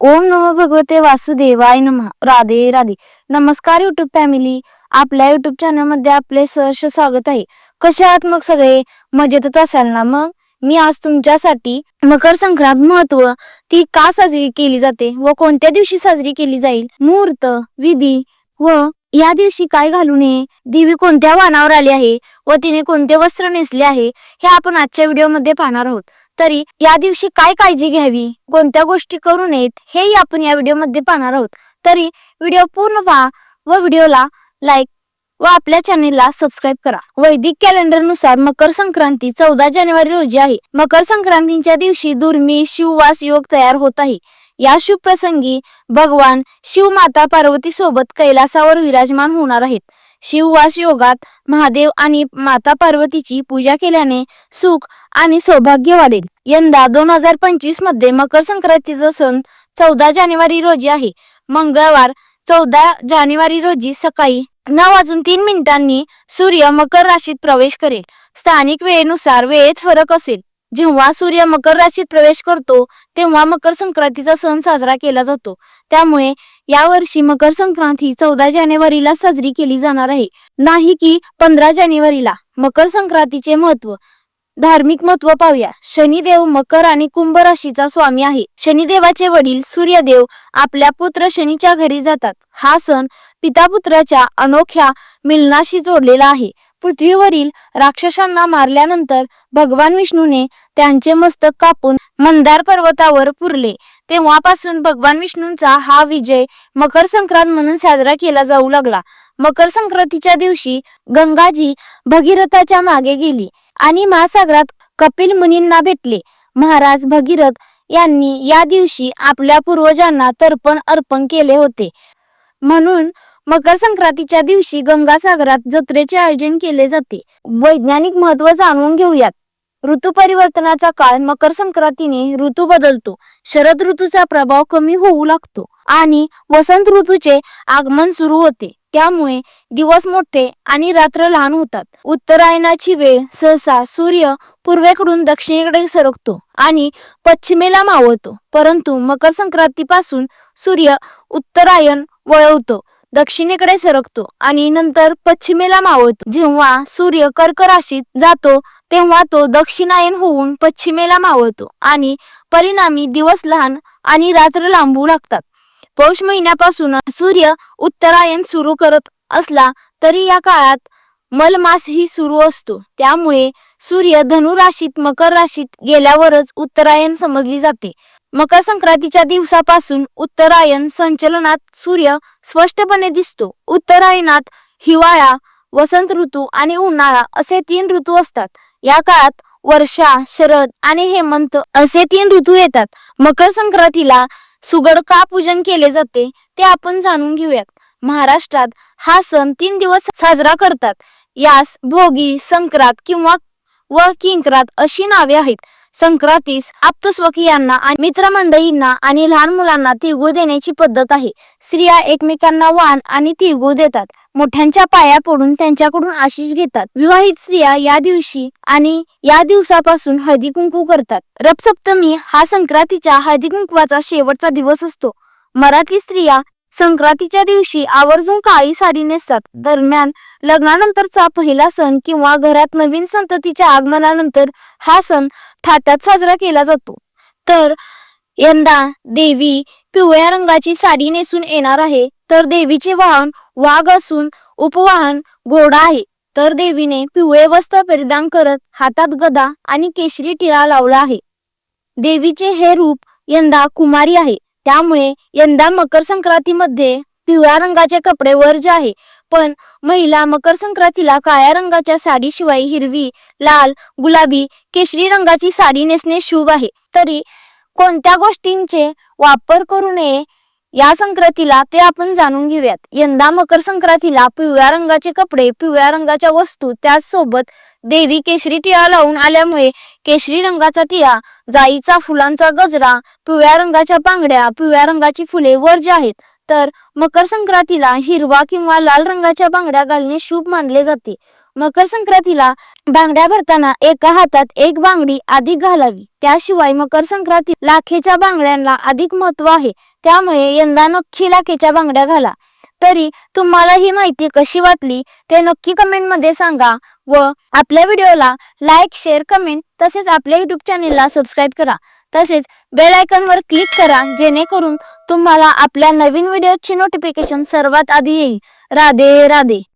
ओम नमो भगवते वासुदेवाय नमः. राधे राधे. नमस्कार युट्यूब फॅमिली आपल्या युट्यूब चॅनलमध्ये आपले सहर्ष स्वागत आहे. कसे आहात मग सगळे? मजेतच असाल ना मग? मी आज तुमच्यासाठी मकर संक्रांत महत्त्व ती का साजरी केली जाते व कोणत्या दिवशी साजरी केली जाईल? मुहूर्त विधी व या दिवशी काय घालू नये देवी कोणत्या वानावर आली आहे व तिने कोणते वस्त्र नेसले आहे? हे आपण आजच्या व्हिडिओमध्ये पाहणार आहोत. तरी या दिवशी काय काळजी घ्यावी? कोणत्या गोष्टी करू नयेत हेही आपण या व्हिडिओमध्ये पाहणार आहोत. तरी व्हिडिओ पूर्ण पहा व व्हिडिओला लाईक व आपल्या चॅनेलला सबस्क्राईब करा. वैदिक कॅलेंडरनुसार मकर संक्रांती चौदा जानेवारी रोजी आहे. मकर संक्रांतीच्या दिवशी दुर्मिळ शिववास योग तयार होत आहे. या शुभ प्रसंगी भगवान शिव माता पार्वती सोबत कैलासावर विराजमान होणार आहेत. शिववास योगात महादेव आणि माता पार्वतीची पूजा केल्याने सुख आणि सौभाग्य वाढेल. यंदा दोन हजार पंचवीसमध्ये मकर संक्रांतीचा सण चौदा जानेवारी रोजी आहे. मंगळवार चौदा जानेवारी रोजी सकाळी नऊ वाजून तीन मिनिटांनी सूर्य मकर राशीत प्रवेश करेल. स्थानिक वेळेनुसार वेळेत फरक असेल. जेव्हा सूर्य मकर राशीत प्रवेश करतो तेव्हा मकर संक्रांतीचा सण साजरा केला जातो. त्यामुळे यावर्षी मकर संक्रांत ही चौदा जानेवारीला साजरी केली जाणार आहे. नाही की पंधरा जानेवारीला. मकर संक्रांतीचे महत्त्व. धार्मिक महत्त्व पाहूया. शनिदेव मकर आणि कुंभ राशीचा स्वामी आहे. शनिदेवाचे वडील सूर्यदेव आपल्या पुत्र शनीच्या घरी जातात. हा सण पितापुत्राच्या अनोख्या मिलनाशी जोडलेला आहे. पृथ्वीवरील राक्षसांना मारल्यानंतर भगवान विष्णूने त्यांचे मस्तक कापून मंदार पर्वतावर पुरले. तेव्हापासून भगवान विष्णूंचा हा विजय मकर संक्रांत म्हणून साजरा केला जाऊ लागला. मकर संक्रांतीच्या दिवशी गंगाजी भगीरथाच्या मागे गेली आणि महासागरात कपिल मुनींना भेटले. महाराज भगीरथ यांनी या दिवशी आपल्या पूर्वजांना तर्पण अर्पण केले होते. म्हणून मकर संक्रांतीच्या दिवशी गंगासागरात जत्रेचे आयोजन केले जाते. वैज्ञानिक महत्त्व जाणून घेऊयात. ऋतू परिवर्तनाचा काळ मकर संक्रांतीने ऋतू बदलतो. शरद ऋतूचा प्रभाव कमी होऊ लागतो आणि वसंत ऋतूचे आगमन सुरू होते. त्यामुळे दिवस मोठे आणि रात्र लहान होतात. उत्तरायणाची वेळ सहसा सूर्य पूर्वेकडून दक्षिणेकडे सरकतो आणि पश्चिमेला मावळतो. परंतु मकर संक्रांतीपासून सूर्य उत्तरायण वळवतो. दक्षिणेकडे सरकतो आणि नंतर पश्चिमेला मावळतो. जेव्हा सूर्य कर्क राशीत जातो तेव्हा तो दक्षिणायन होऊन पश्चिमेला मावळतो आणि परिणामी दिवस लहान आणि रात्र लांबू लागतात. पौष महिन्यापासून सूर्य उत्तरायण सुरू करत असला तरी या काळात मलमास ही सुरू असतो. त्यामुळे सूर्य धनु राशीत मकर राशीत गेल्यावरच उत्तरायण समजली जाते. मकर संक्रांतीच्या दिवसापासून उत्तरायण संचलनात सूर्य स्पष्टपणे दिसतो. उत्तरायणात हिवाळा वसंत ऋतू आणि उन्हाळा असे तीन ऋतू असतात. या काळात वर्षा शरद आणि हेमंत असे तीन ऋतू येतात. मकर संक्रांतीला सुगड का पूजन केले जाते ते आपण जाणून घेऊयात. महाराष्ट्रात हा सण तीन दिवस साजरा करतात. यास भोगी संक्रांत किंवा व किंक्रात अशी नावे आहेत. संक्रांतीस आप्तस्वकीयांना आणि मित्रमंडळींना आणि लहान मुलांना तिळगुळ देण्याची पद्धत आहे. स्त्रिया एकमेकांना वाण आणि तिळगुळ देतात. मोठ्यांच्या पाया पडून त्यांच्याकडून आशिष घेतात. विवाहित स्त्रिया या दिवशी आणि या दिवसापासून हळदी कुंकू करतात. रपसप्तमी हा संक्रांतीच्या हळदी कुंकवाचा शेवटचा दिवस असतो. मराठी स्त्रिया संक्रांतीच्या दिवशी आवर्जून काळी साडी नेसतात. दरम्यान लग्नानंतरचा पहिला सण किंवा घरात नवीन संततीच्या आगमनानंतर हा सण थाटात साजरा केला जातो. तर यंदा देवी पिवळ्या रंगाची साडी नेसून येणार आहे. तर देवीचे वाहन वाघ असून उपवाहन घोडा आहे. तर देवीने पिवळे वस्त्र परिधान करत हातात गदा आणि केशरी टिळा लावला आहे. देवीचे हे रूप यंदा कुमारी आहे. त्यामुळे यंदा मकर संक्रांतीमध्ये पिवळ्या रंगाचे कपडे वर्ज आहे. पण महिला मकर संक्रांतीला काळ्या रंगाच्या साडीशिवाय हिरवी लाल गुलाबी केशरी रंगाची साडी नेसणे शुभ आहे. तरी कोणत्या गोष्टींचे वापर करू नये या संक्रांतीला ते आपण जाणून घेऊयात. यंदा मकर संक्रांतीला पिवळ्या रंगाचे कपडे पिवळ्या रंगाच्या वस्तू त्याचसोबत देवी केशरी टिळा लावून आल्यामुळे केशरी रंगाचा टिळा जाईचा फुलांचा गजरा पिवळ्या रंगाच्या बांगड्या पिवळ्या रंगाची फुले वर्ज आहेत तर मकर संक्रांतीला हिरवा किंवा लाल रंगाच्या बांगड्या घालणे शुभ मानले जाते. मकर संक्रांतीला बांगड्या भरताना एका हातात एक बांगडी अधिक घालावी. त्याशिवाय मकर संक्रांती लाखेच्या बांगड्यांना अधिक महत्त्व आहे. त्यामुळे यंदा नक्की लाखेच्या बांगड्या घाला. तरी तुम्हाला ही माहिती कशी वाटली ते नक्की कमेंटमध्ये सांगा व आपल्या व्हिडिओला लाईक शेअर कमेंट तसेच आपल्या युट्यूब चॅनेलला सबस्क्राईब करा. तसेच बेल आयकॉनवर क्लिक करा जेणेकरून तुम्हाला आपल्या नवीन व्हिडिओची नोटिफिकेशन सर्वात आधी येईल. राधे राधे.